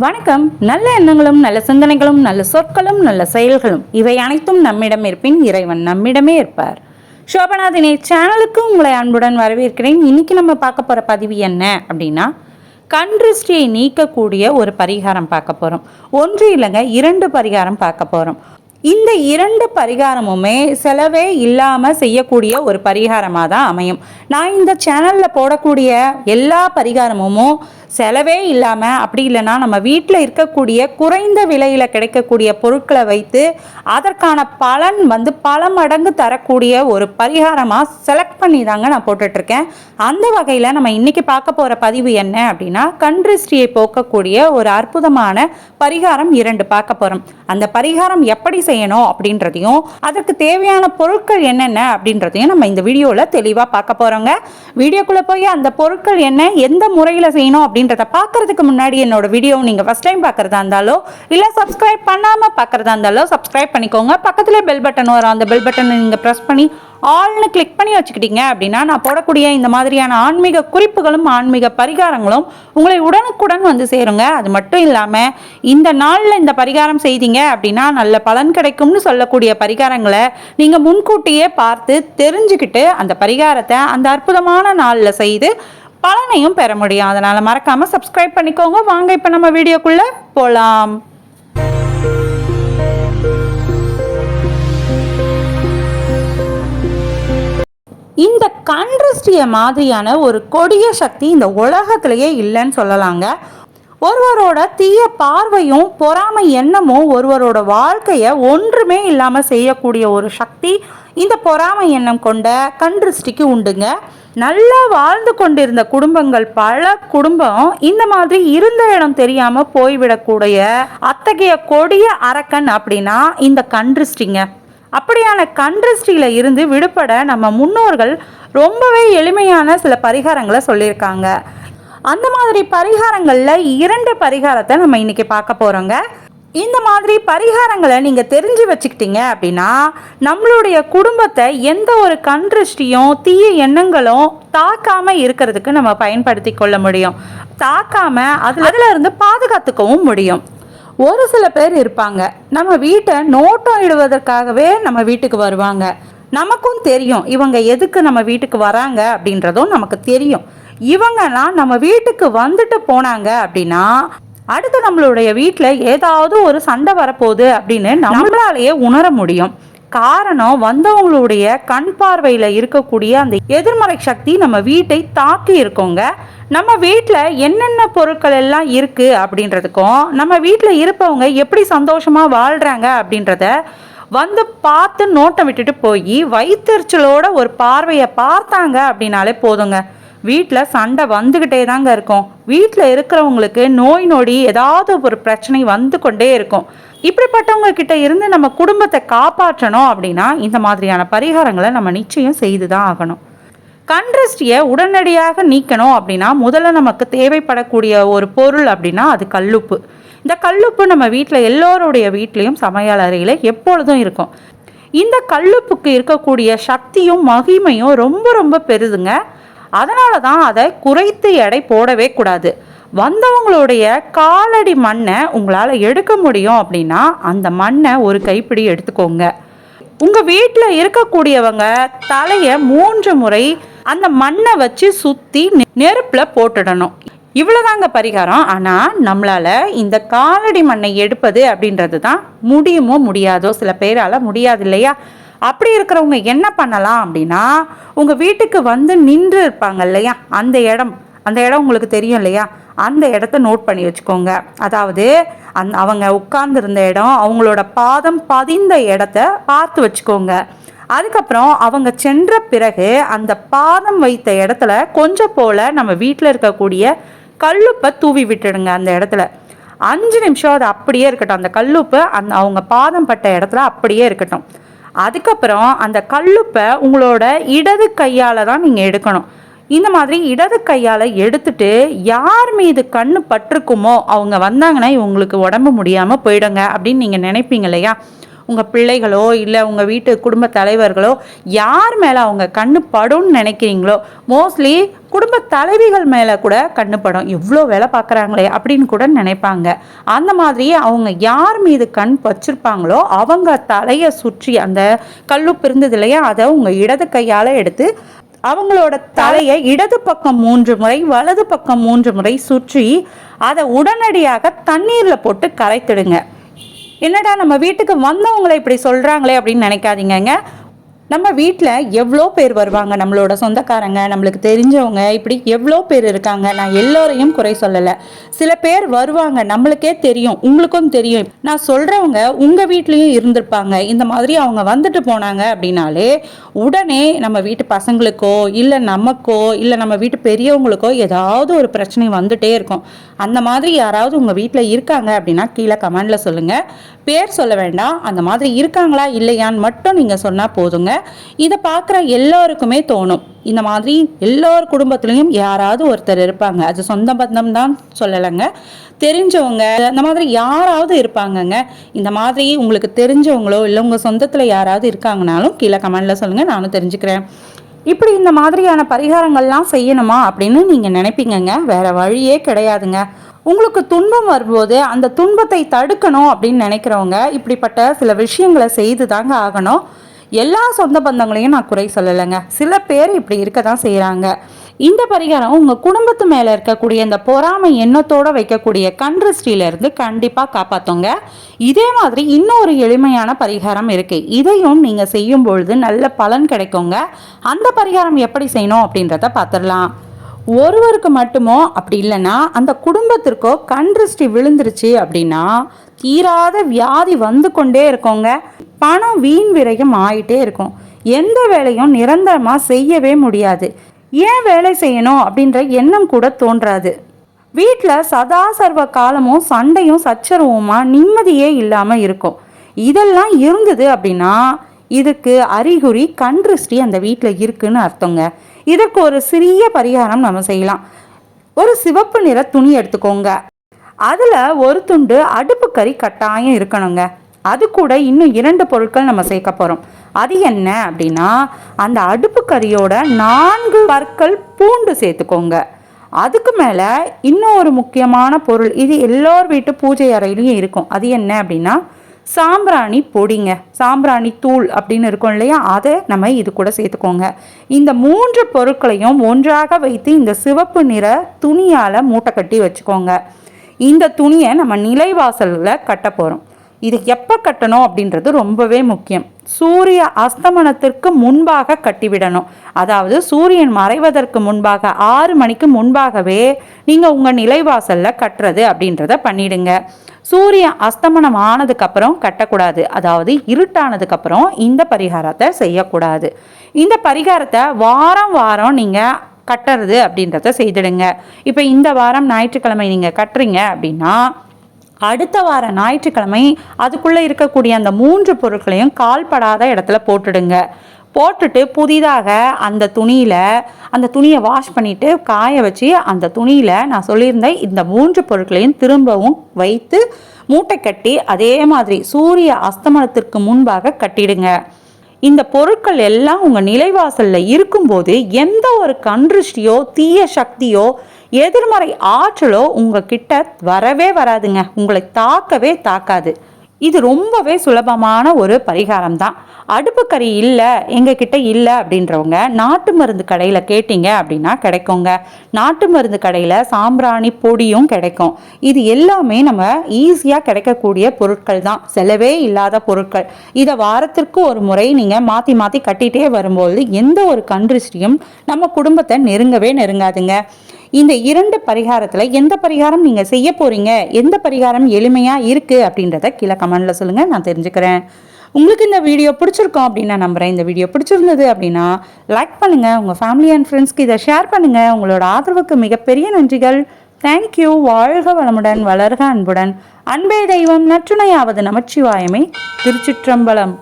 வணக்கம். நல்ல எண்ணங்களும் நல்ல சிந்தனைகளும் நல்ல சொற்களும் நல்ல செயல்களும் இவை அனைத்தும் நம்மிடம் இருப்பின் இறைவன் நம்மிடமே இருப்பார். சோபநாதினே சேனலுக்கு உங்களை அன்புடன் வரவேற்கிறேன். இன்னைக்கு நம்ம பார்க்க போகிற பதிவு என்ன அப்படின்னா கண்திருஷ்டியை நீக்கக்கூடிய ஒரு பரிகாரம் பார்க்க போகிறோம் ஒன்று இல்லைங்க இரண்டு பரிகாரம் பார்க்க போகிறோம் இந்த இரண்டு பரிகாரமுமே செலவே இல்லாமல் செய்யக்கூடிய ஒரு பரிகாரமாக தான் அமையும். நான் இந்த சேனலில் போடக்கூடிய எல்லா பரிகாரமும் செலவே இல்லாமல் அப்படி இல்லைன்னா நம்ம வீட்டில் இருக்கக்கூடிய குறைந்த விலையில் கிடைக்கக்கூடிய பொருட்களை வைத்து அதற்கான பலன் வந்து பல மடங்கு தரக்கூடிய ஒரு பரிகாரமாக செலக்ட் பண்ணி தாங்க நான் போட்டுட்ருக்கேன். அந்த வகையில் நம்ம இன்றைக்கி பார்க்க போகிற பதிவு என்ன அப்படின்னா கண்திருஷ்டியை போக்கக்கூடிய ஒரு அற்புதமான பரிகாரம் இரண்டு பார்க்க போகிறோம் அந்த பரிகாரம் எப்படி செய்யணும் அப்படின்றதையும் அதற்கு தேவையான பொருட்கள் என்னென்ன அப்படின்றதையும் நம்ம இந்த வீடியோவில் தெளிவாக பார்க்க போகிறோங்க வீடியோக்குள்ளே போய் அந்த பொருட்கள் என்ன எந்த முறையில் செய்யணும் அப்படின்னு அப்படின்றத பார்க்கறதுக்கு முன்னாடி என்னோட வீடியோ நீங்கள் ஃபஸ்ட் டைம் பார்க்குறதா இருந்தாலோ இல்லை சப்ஸ்கிரைப் பண்ணாமல் பார்க்குறதா இருந்தாலோ சப்ஸ்கிரைப் பண்ணிக்கோங்க. பக்கத்தில் பெல் பட்டன் வரும். அந்த பெல் பட்டனை நீங்கள் ப்ரெஸ் பண்ணி ஆள்னு கிளிக் பண்ணி வச்சுக்கிட்டீங்க அப்படின்னா நான் போடக்கூடிய இந்த மாதிரியான ஆன்மீக குறிப்புகளும் ஆன்மீக பரிகாரங்களும் உங்களை உடனுக்குடன் வந்து சேருங்க. அது மட்டும் இல்லாமல் இந்த நாளில் இந்த பரிகாரம் செய்தீங்க அப்படின்னா நல்ல பலன் கிடைக்கும்னு சொல்லக்கூடிய பரிகாரங்களை நீங்கள் முன்கூட்டியே பார்த்து தெரிஞ்சுக்கிட்டு அந்த பரிகாரத்தை அந்த அற்புதமான நாளில் செய்து பலனையும் பெற முடியும். அதனால் மறக்காமல் சப்ஸ்கிரைப் பண்ணிக்கோங்க. வாங்க இப்போ நம்ம வீடியோக்குள்ளே போகலாம் இந்த கண்ட்ரஸ்டிய மாதிரியான ஒரு கொடிய சக்தி இந்த உலகத்திலேயே இல்லைன்னு சொல்லலாங்க. ஒருவரோட தீய பார்வையும் பொறாமை எண்ணமும் ஒருவரோட வாழ்க்கையை ஒன்றுமே இல்லாமல் செய்யக்கூடிய ஒரு சக்தி இந்த பொறாமை எண்ணம் கொண்ட கண்ட்ரிஸ்டிக்கு உண்டுங்க. நல்லா வாழ்ந்து கொண்டிருந்த குடும்பங்கள் பல குடும்பம் இந்த மாதிரி இருந்த இடம் தெரியாமல் போய்விடக்கூடிய அத்தகைய கொடிய அரக்கன் அப்படின்னா இந்த கன்றிஸ்டிங்க அப்படியான கன்றிஸ்டியில இருந்து விடுபட நம்ம முன்னோர்கள் ரொம்பவே எளிமையான சில பரிகாரங்களை சொல்லியிருக்காங்க. அந்த மாதிரி பரிகாரங்களில் இரண்டு பரிகாரத்தை நம்ம இன்னைக்கு பார்க்க போகிறோங்க இந்த மாதிரி பரிகாரங்களை நீங்கள் தெரிஞ்சு வச்சுக்கிட்டீங்க அப்படின்னா நம்மளுடைய குடும்பத்தை எந்த ஒரு கண்ட்ரிஷ்டியும் தீய எண்ணங்களும் தாக்காமல் இருக்கிறதுக்கு நம்ம பயன்படுத்தி கொள்ள முடியும். தாக்காமல் அதில் அதில் இருந்து பாதுகாத்துக்கவும் முடியும். ஒரு சில பேர் இருப்பாங்க. நம்ம வீட்டை நோட்டம் இடுவதற்காகவே நம்ம வீட்டுக்கு வருவாங்க. நமக்கும் தெரியும். இவங்க எதுக்கு நம்ம வீட்டுக்கு வராங்க அப்படின்றதும் நமக்கு தெரியும். இவங்கெல்லாம் நம்ம வீட்டுக்கு வந்துட்டு போனாங்க அப்படின்னா அடுத்து நம்மளுடைய வீட்டில் ஏதாவது ஒரு சண்டை வரப்போகுது அப்படின்னு நம்மளாலேயே உணர முடியும். காரணம் வந்தவங்களுடைய கண் பார்வையில் இருக்கக்கூடிய அந்த எதிர்மறை சக்தி நம்ம வீட்டை தாக்கி இருக்கோங்க. நம்ம வீட்டில் என்னென்ன பொருட்கள் எல்லாம் இருக்குது அப்படின்றதுக்கும் நம்ம வீட்டில் இருப்பவங்க எப்படி சந்தோஷமாக வாழ்கிறாங்க அப்படின்றத வந்து பார்த்து நோட்டம் விட்டுட்டு போய் வயிற்றுச்சலோட ஒரு பார்வையை பார்த்தாங்க அப்படின்னாலே போதுங்க. வீட்டில் சண்டை வந்துக்கிட்டே தாங்க இருக்கும். வீட்டில் இருக்கிறவங்களுக்கு நோய் நொடி ஏதாவது ஒரு பிரச்சனை வந்து கொண்டே இருக்கும். இப்படிப்பட்டவங்க கிட்ட இருந்து நம்ம குடும்பத்தை காப்பாற்றணும் அப்படின்னா இந்த மாதிரியான பரிகாரங்களை நம்ம நிச்சயம் செய்து தான் ஆகணும். கண்ட்ரஸ்டியை உடனடியாக நீக்கணும் அப்படின்னா முதல்ல நமக்கு தேவைப்படக்கூடிய ஒரு பொருள் அப்படின்னா அது கல்லுப்பு. இந்த கல்லுப்பு நம்ம வீட்டில் எல்லோருடைய வீட்லேயும் சமையல் அறையில் எப்பொழுதும் இருக்கும். இந்த கல்லுப்புக்கு இருக்கக்கூடிய சக்தியும் மகிமையும் ரொம்ப ரொம்ப பெருதுங்க. அதனால தான் அதை குறைத்து எடை போடவே கூடாது. வந்தவங்களுடைய காலடி மண்ணை உங்களால் எடுக்க முடியும் அப்படின்னா அந்த மண்ணை ஒரு கைப்பிடி எடுத்துக்கோங்க. உங்கள் வீட்டில் இருக்கக்கூடியவங்க தலையை மூன்று முறை அந்த மண்ணை வச்சு சுற்றி நெருப்பில் போட்டுடணும். இவ்வளோதாங்க பரிகாரம். ஆனால் நம்மளால் இந்த காலடி மண்ணை எடுப்பது அப்படின்றது தான் முடியுமோ முடியாதோ சில பேரால் முடியாது இல்லையா? அப்படி இருக்கிறவங்க என்ன பண்ணலாம் அப்படின்னா உங்கள் வீட்டுக்கு வந்து நின்று இருப்பாங்க இல்லையா? அந்த இடம் அந்த இடம் உங்களுக்கு தெரியும் இல்லையா? அந்த இடத்த நோட் பண்ணி வச்சுக்கோங்க. அதாவது அந் அவங்க உட்கார்ந்துருந்த இடம் அவங்களோட பாதம் பதிந்த இடத்த பார்த்து வச்சுக்கோங்க. அதுக்கப்புறம் அவங்க சென்ற பிறகு அந்த பாதம் வைத்த இடத்துல கொஞ்சம் போல் நம்ம வீட்டில் இருக்கக்கூடிய கல்லுப்பை தூவி விட்டுடுங்க அந்த இடத்துல. அஞ்சு நிமிஷம் அது அப்படியே இருக்கட்டும். அந்த கல்லுப்பு அந்த அவங்க பாதம் பட்ட இடத்துல அப்படியே இருக்கட்டும். அதுக்கப்புறம் அந்த கல்லுப்பை உங்களோட இடது கையால் தான் நீங்கள் எடுக்கணும். இந்த மாதிரி இடது கையால் எடுத்துட்டு யார் மீது கண்ணு பட்டிருக்குமோ அவங்க வந்தாங்கன்னா இவங்களுக்கு உடம்பு முடியாமல் போயிடுங்க அப்படின்னு நீங்கள் நினைப்பீங்க இல்லையா? உங்கள் பிள்ளைகளோ இல்லை உங்கள் வீட்டு குடும்ப தலைவர்களோ யார் மேலே அவங்க கண்ணு படும்னு நினைக்கிறீங்களோ மோஸ்ட்லி குடும்ப தலைவிகள் மேலே கூட கண்ணு படும். எவ்வளோ வேலை பார்க்குறாங்களே அப்படின்னு கூட நினைப்பாங்க. அந்த மாதிரி அவங்க யார் மீது கண் வச்சுருப்பாங்களோ அவங்க தலையை சுற்றி அந்த கல்லுப்பு இருந்தது இல்லையா அதை உங்கள் இடது கையால் எடுத்து அவங்களோட தலையை இடது பக்கம் மூன்று முறை வலது பக்கம் மூன்று முறை சுற்றி அதை உடனடியாக தண்ணீரில் போட்டு கரைத்திடுங்க. என்னடா நம்ம வீட்டுக்கு வந்தவங்களை இப்படி சொல்கிறாங்களே அப்படின்னு நினைக்காதீங்கங்க. நம்ம வீட்டில் எவ்வளோ பேர் வருவாங்க? நம்மளோட சொந்தக்காரங்க நம்மளுக்கு தெரிஞ்சவங்க இப்படி எவ்வளோ பேர் இருக்காங்க? நான் எல்லோரையும் குறை சொல்லலை. சில பேர் வருவாங்க. நம்மளுக்கே தெரியும். உங்களுக்கும் தெரியும். நான் சொல்கிறவங்க உங்கள் வீட்லேயும் இருந்திருப்பாங்க. இந்த மாதிரி அவங்க வந்துட்டு போனாங்க அப்படின்னாலே உடனே நம்ம வீட்டு பசங்களுக்கோ இல்லை நமக்கோ இல்லை நம்ம வீட்டு பெரியவங்களுக்கோ ஏதாவது ஒரு பிரச்சனை வந்துட்டே இருக்கும். அந்த மாதிரி யாராவது உங்கள் வீட்டில் இருக்காங்க அப்படின்னா கீழே கமெண்டில் சொல்லுங்கள் பேர் சொல்ல வேண்டாம். அந்த மாதிரி இருக்காங்களா? இல்லையான்னு மட்டும் நீங்கள் சொன்னால் போதுங்க. இதை பார்க்குற எல்லோருக்குமே தோணும். இந்த மாதிரி எல்லோர் குடும்பத்துலேயும் யாராவது ஒருத்தர் இருப்பாங்க. அது சொந்த பந்தம் தான் சொல்லலைங்க. தெரிஞ்சவங்க அந்த மாதிரி யாராவது இருப்பாங்கங்க. இந்த மாதிரி உங்களுக்கு தெரிஞ்சவங்களோ இல்லை உங்கள் சொந்தத்தில் யாராவது இருக்காங்கனாலும் கீழே கமெண்டில் சொல்லுங்கள் நானும் தெரிஞ்சுக்கிறேன். இப்படி இந்த மாதிரியான பரிகாரங்கள்லாம் செய்யணுமா அப்படின்னு நீங்கள் நினைப்பீங்கங்க. வேற வழியே கிடையாதுங்க. உங்களுக்கு துன்பம் வரும்போது அந்த துன்பத்தை தடுக்கணும் அப்படின்னு நினைக்கிறவங்க இப்படிப்பட்ட சில விஷயங்களை செய்து தாங்க ஆகணும். எல்லா சொந்த பந்தங்களையும் நான் குறை சொல்லலைங்க. சில பேர் இப்படி இருக்க தான் செய்கிறாங்க இந்த பரிகாரம் உங்கள் குடும்பத்து மேலே இருக்கக்கூடிய இந்த பொறாமை எண்ணத்தோடு வைக்கக்கூடிய கண்ட்ரிஸ்டியிலேருந்து கண்டிப்பாக காப்பாற்றுங்க இதே மாதிரி இன்னொரு எளிமையான பரிகாரம் இருக்குது இதையும் நீங்கள் செய்யும் பொழுது நல்ல பலன் கிடைக்குங்க. அந்த பரிகாரம் எப்படி செய்யணும் அப்படின்றத பார்த்துடலாம் ஒருவருக்கு மட்டுமோ அப்படி இல்லைன்னா அந்த குடும்பத்திற்கோ கண் திருஷ்டி விழுந்துருச்சு அப்படின்னா தீராத வியாதி வந்து கொண்டே இருக்கோங்க. பணம் வீண் விரயம் ஆயிட்டே இருக்கும். எந்த வேலையும் நிரந்தரமாக செய்யவே முடியாது. ஏன் வேலை செய்யணும் அப்படின்ற எண்ணம் கூட தோன்றாது. வீட்டில் சதா சர்வ காலமும் சண்டையும் சச்சரவுமா நிம்மதியே இல்லாமல் இருக்கும். இதெல்லாம் இருந்தது அப்படின்னா இதுக்கு அறிகுறி கண்ருஷ்டி அந்த வீட்டில் இருக்குன்னு அர்த்தங்க. இதற்கு ஒரு சிறிய பரிகாரம் நம்ம செய்யலாம். ஒரு சிவப்பு நிற துணி எடுத்துக்கோங்க. அதில் ஒரு துண்டு அடுப்பு கறி கட்டாயம் இருக்கணுங்க. அது கூட இன்னும் இரண்டு பொருட்கள் நம்ம சேர்க்க போகிறோம் அது என்ன அப்படின்னா அந்த அடுப்பு கறியோட நான்கு பற்கள் பூண்டு சேர்த்துக்கோங்க. அதுக்கு மேலே இன்னும் ஒரு முக்கியமான பொருள் இது எல்லோர் வீட்டு பூஜை அறையிலையும் இருக்கும். அது என்ன அப்படின்னா சாம்பிராணி பொடிங்க. சாம்பிராணி தூள் அப்படின்னு இருக்கும் இல்லையா? அதை நம்ம இது கூட சேர்த்துக்கோங்க. இந்த மூன்று பொருட்களையும் ஒன்றாக வைத்து இந்த சிவப்பு நிற துணியால் மூட்டை கட்டி வச்சுக்கோங்க. இந்த துணியை நம்ம நிலைவாசலில் கட்ட போகிறோம் இது எப்போ கட்டணும் அப்படின்றது ரொம்பவே முக்கியம். சூரிய அஸ்தமனத்திற்கு முன்பாக கட்டிவிடணும். அதாவது சூரியன் மறைவதற்கு முன்பாக ஆறு மணிக்கு முன்பாகவே நீங்கள் உங்கள் நிலைவாசலில் கட்டுறது அப்படின்றத பண்ணிடுங்க. சூரிய அஸ்தமனம் ஆனதுக்கப்புறம் கட்டக்கூடாது. அதாவது இருட்டானதுக்கப்புறம் இந்த பரிகாரத்தை செய்யக்கூடாது. இந்த பரிகாரத்தை வாரம் வாரம் நீங்கள் கட்டுறது அப்படின்றத செய்திடுங்க. இப்போ இந்த வாரம் ஞாயிற்றுக்கிழமை நீங்கள் கட்டுறீங்க அப்படின்னா அடுத்த வார ஞாயிற்றுக்கிழமை அதுக்குள்ளே இருக்கக்கூடிய அந்த மூன்று பொருட்களையும் கால்படாத இடத்துல போட்டுடுங்க. போட்டுட்டு புதிதாக அந்த துணியில் அந்த துணியை வாஷ் பண்ணிவிட்டு காய வச்சு அந்த துணியில் நான் சொல்லியிருந்தேன் இந்த மூன்று பொருட்களையும் திரும்பவும் வைத்து மூட்டை கட்டி அதே மாதிரி சூரிய அஸ்தமனத்திற்கு முன்பாக கட்டிடுங்க. இந்த பொருட்கள் எல்லாம் உங்கள் நிலைவாசலில் இருக்கும்போது எந்த ஒரு கன்றுஷ்டியோ தீய சக்தியோ எதிர்மறை ஆற்றலோ உங்ககிட்ட வரவே வராதுங்க. உங்களை தாக்கவே தாக்காது. இது ரொம்பவே சுலபமான ஒரு பரிகாரம் தான் அடுப்புக்கறி இல்லை எங்ககிட்ட இல்லை அப்படின்றவங்க நாட்டு மருந்து கடையில் கேட்டிங்க அப்படின்னா கிடைக்குங்க. நாட்டு மருந்து கடையில் சாம்பிராணி பொடியும் கிடைக்கும். இது எல்லாமே நம்ம ஈஸியாக கிடைக்கக்கூடிய பொருட்கள் தான் செலவே இல்லாத பொருட்கள். இதை வாரத்திற்கு ஒரு முறை நீங்கள் மாற்றி மாற்றி கட்டிகிட்டே வரும்போது எந்த ஒரு கன்றுஸ்டியும் நம்ம குடும்பத்தை நெருங்கவே நெருங்காதுங்க. இந்த இரண்டு பரிகாரத்தில் எந்த பரிகாரம் நீங்கள் செய்ய போகிறீங்க எந்த பரிகாரம் எளிமையாக இருக்குது அப்படின்றத கீழே கமெண்டில் சொல்லுங்கள் நான் தெரிஞ்சுக்கிறேன். உங்களுக்கு இந்த வீடியோ பிடிச்சிருக்கோம் அப்படின்னு நான் நம்புகிறேன் இந்த வீடியோ பிடிச்சிருந்தது அப்படின்னா லைக் பண்ணுங்கள் உங்கள் ஃபேமிலி அண்ட் ஃப்ரெண்ட்ஸ்க்கு இதை ஷேர் பண்ணுங்கள் உங்களோட ஆதரவுக்கு மிகப்பெரிய நன்றிகள். தேங்க்யூ வாழ்க வளமுடன் வளர்க அன்புடன். அன்பே தெய்வம் நற்றுணையாவது நமச்சிவாயமே. திருச்சிற்றம்பலம்.